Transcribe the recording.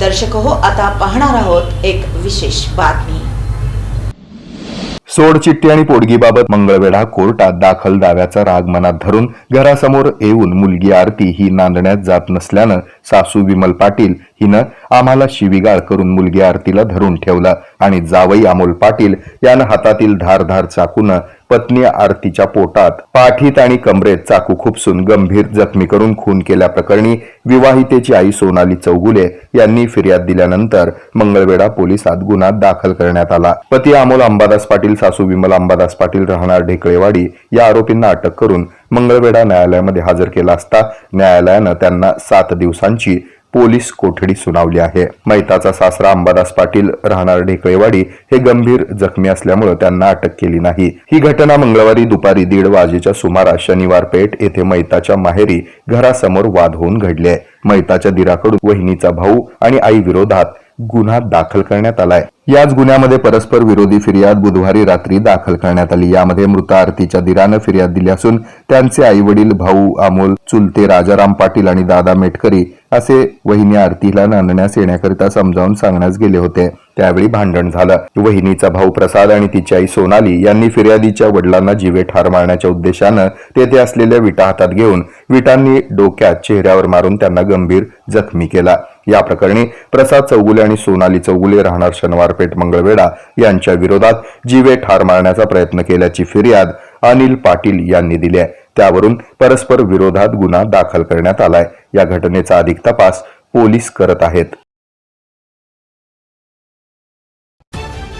दर्शक हो आता पाहणार आहोत एक विशेष बातमी. सोडचिठ्ठी आणि पोडगीबाबत मंगळवेढा कोर्टात दाखल दाव्याचा राग मनात धरून घरासमोर येऊन मुलगी आरती ही नांदण्यात जात नसल्यानं सासू विमल पाटील हिनं आम्हाला शिवीगाळ करून मुलगी आरतीला धरून ठेवलं आणि जावई अमोल पाटील यानं हातातील धारधार चाकून पत्नी आरतीच्या पोटात. पाठीत आणि कमरेत चाकू खुपसून गंभीर जखमी करून खून केल्याप्रकरणी विवाहितेची आई सोनाली चौगुले यांनी फिर्याद दिल्यानंतर मंगळवेढा पोलिसात गुन्हा दाखल करण्यात आला. पती अमोल अंबादास पाटील सासू विमल अंबादास पाटील राहणार ढेकळेवाडी या आरोपींना अटक करून मंगळवेढा न्यायालयामध्ये हजर केला असता न्यायालयानं त्यांना सात दिवसांची पोलीस कोठडी सुनावली आहे. मैताचा सासरा अंबादास पाटील राहणार ढेकळेवाडी हे गंभीर जखमी असल्यामुळे त्यांना अटक केली नाही. ही घटना मंगळवारी दुपारी दीड वाजेच्या सुमारास शनिवार पेठ येथे मैताच्या माहेरी घरासमोर वाद होऊन घडले मैताच्या दिराकडून वहिनीचा भाऊ आणि आई विरोधात गुन्हा दाखल करण्यात आलाय. याच गुन्ह्यामध्ये परस्पर विरोधी फिर्याद बुधवारी रात्री दाखल करण्यात आली. यामध्ये मृत आरतीच्या दिरानं फिर्याद दिली असून त्यांचे आई वडील भाऊ अमोल चुलते राजाराम पाटील आणि दादा मेटकरी असे वहिनी आरतीला नांदण्यास येण्याकरिता समजावून सांगण्यास गेले होते. त्यावेळी भांडण झालं. वहिनीचा भाऊ प्रसाद आणि तिची आई सोनाली यांनी फिर्यादीच्या वडिलांना जीवे ठार मारण्याच्या उद्देशानं तेथे असलेल्या विटा हातात घेऊन विटांनी डोक्यात चेहऱ्यावर मारून त्यांना गंभीर जखमी केला. या प्रकरणी प्रसाद चौगुले आणि सोनाली चौगुले राहणार शनिवारपेठ मंगळवेढा यांच्या विरोधात जीवे ठार मारण्याचा प्रयत्न केल्याची फिर्याद अनिल पाटील यांनी दिली आहे. त्यावरून परस्पर विरोधात गुन्हा दाखल करण्यात आलाय. या घटनेचा अधिक तपास पोलीस करत आहेत.